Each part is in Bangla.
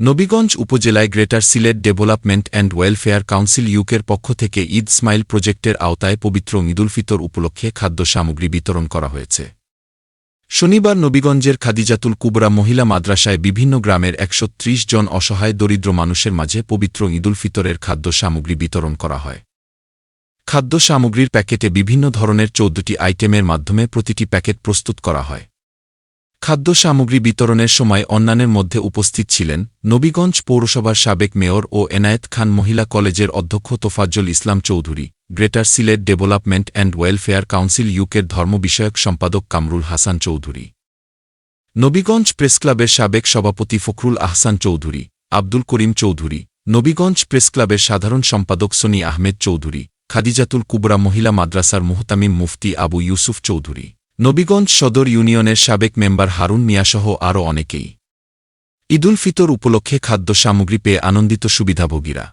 নবীগঞ্জ উপজেলায় greater Sylhet development and welfare council ইউকের পক্ষ থেকে ঈদ স্মাইল প্রজেক্টের আওতায় পবিত্র ঈদুল ফিতর উপলক্ষে খাদ্য সামগ্রী বিতরণ করা হয়েছে। শনিবার নবীগঞ্জের খাদিজাতুল কুবরা মহিলা মাদ্রাসায় বিভিন্ন গ্রামের একশ ত্রিশ জন অসহায় দরিদ্র মানুষের মাঝে পবিত্র ঈদুল ফিতরের খাদ্য সামগ্রী বিতরণ করা হয়। খাদ্য সামগ্রীর প্যাকেটে বিভিন্ন ধরনের চৌদ্দটি আইটেমের মাধ্যমে প্রতিটি প্যাকেট প্রস্তুত করা হয়। খাদ্য সামগ্রী বিতরণের সময় অন্যান্যের মধ্যে উপস্থিত ছিলেন নবীগঞ্জ পৌরসভার সাবেক মেয়র ও এনায়েত খান মহিলা কলেজের অধ্যক্ষ Tofazzal Islam Chowdhury, greater Sylhet development and welfare council ইউকের ধর্ম বিষয়ক সম্পাদক কামরুল হাসান চৌধুরী, নবীগঞ্জ প্রেসক্লাবের সাবেক সভাপতি ফখরুল আহসান চৌধুরী, আব্দুল করিম চৌধুরী, নবীগঞ্জ প্রেসক্লাবের সাধারণ সম্পাদক সনি আহমেদ চৌধুরী, খাদিজাতুল কুবরা মহিলা মাদ্রাসার মুহতামিম মুফতি আবু ইউসুফ চৌধুরী। নবীগঞ্জ সদর ইউনিয়নের সাবেক মেম্বার হারুন মিয়াসহ আরও অনেকেই। ঈদুল ফিতর উপলক্ষে খাদ্য সামগ্রী পেয়ে আনন্দিত সুবিধাভোগীরা।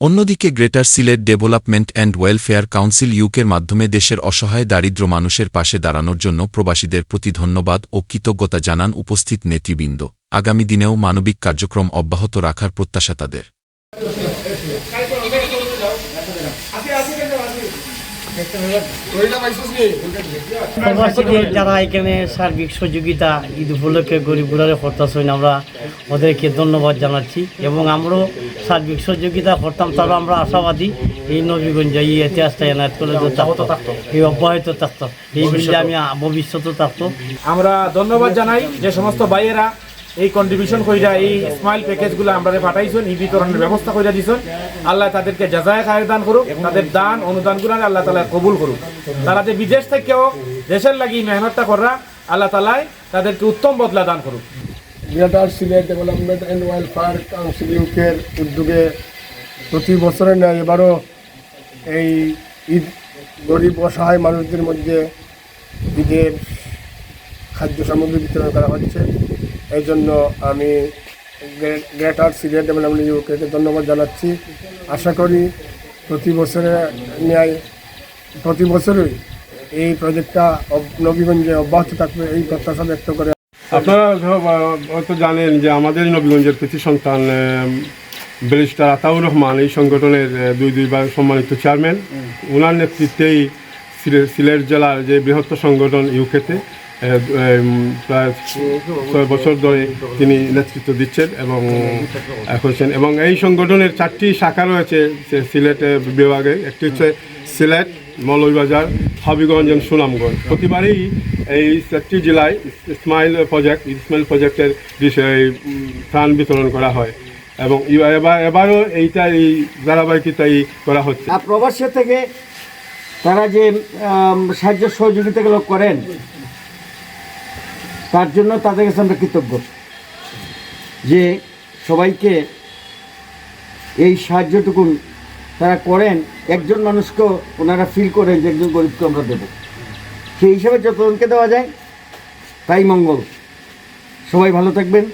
অন্যদিকে greater Sylhet development and welfare council ইউকের মাধ্যমে দেশের অসহায় দারিদ্র মানুষের পাশে দাঁড়ানোর জন্য প্রবাসীদের প্রতি ধন্যবাদ ও কৃতজ্ঞতা জানান উপস্থিত নেতৃবৃন্দ। আগামী দিনেও মানবিক কার্যক্রম অব্যাহত রাখার প্রত্যাশা তাদের। যারা এখানে সার্বিক সহযোগিতা ঈদ উপলক্ষে গরিব গুলারে করতেছেন আমরা ওদেরকে ধন্যবাদ জানাচ্ছি এবং আমরাও সার্বিক সহযোগিতা করতাম। তারও আমরা আশাবাদী এই নবীগঞ্জ এই ইতিহাসটা এনায়ত থাকতো এই অব্যাহত থাকতো। এই বিষয়ে আমি ভবিষ্যতে থাকতো। আমরা ধন্যবাদ জানাই যে সমস্ত ভাইয়েরা এই কন্ট্রিবিউশন কইরা, এই স্মাইল প্যাকেজগুলো আমরা পাঠাইছেন, এই বিতরণের ব্যবস্থা কইরা দিছেন। আল্লাহ তাদেরকে যাচাই খায় দান করুক, তাদের দান অনুদানগুলো আল্লাহ তালা কবুল করুক। তারা যে বিদেশ থেকেও দেশের লাগি মেহনতটা করা আল্লাহ তালায় তাদেরকে উত্তম বদলা দান করুক। Greater Sylhet development and welfare council ইউকের উদ্যোগে প্রতি বছরের ন্যায় এবারও এই ঈদ গরিব অসহায় মানুষদের মধ্যে ঈদের খাদ্য সামগ্রী বিতরণ করা হচ্ছে। এই জন্য আমি গ্রেটার সিলেট ডেভেলপমেন্ট ইউকে ধন্যবাদ জানাচ্ছি। আশা করি প্রতি বছরে ন্যায় প্রতি বছরই এই প্রজেক্টটা নবীগঞ্জে অব্যাহত থাকবে এই প্রত্যাশা ব্যক্ত করে আপনারা হয়তো জানেন যে আমাদের নবীগঞ্জের কৃতি সন্তান ব্যারিস্টার আতাউর রহমান এই সংগঠনের দুই দুইবার সম্মানিত চেয়ারম্যান। ওনার নেতৃত্বেই সিলেট জেলার যে বৃহত্তর সংগঠন ইউকেতে প্রায় ছয় বছর ধরে তিনি নেতৃত্ব দিচ্ছেন এবং করছেন। এবং এই সংগঠনের চারটি শাখা রয়েছে সিলেট বিভাগে। একটি হচ্ছে সিলেট, মৌলভীবাজার, হবিগঞ্জ এবং সুনামগঞ্জ। প্রতিবারই এই চারটি জেলায় স্মাইল প্রজেক্ট স্মাইল প্রজেক্টের বিষয়ে ত্রাণ বিতরণ করা হয়। এবং এবার, এবারও এইটা, এই ধারাবাহিকতাই করা হচ্ছে। প্রবাসী থেকে তারা যে সাহায্য সহযোগিতাগুলো করেন তার জন্য তাদের কাছে আমরা কৃতজ্ঞ। যে সবাইকে এই সাহায্যটুকুন তারা করেন, একজন মানুষকেও ওনারা ফিল করেন যে একজন গরিবকে আমরা দেবো। সেই হিসাবে যতজনকে দেওয়া যায়, তাই মঙ্গল। সবাই ভালো থাকবেন।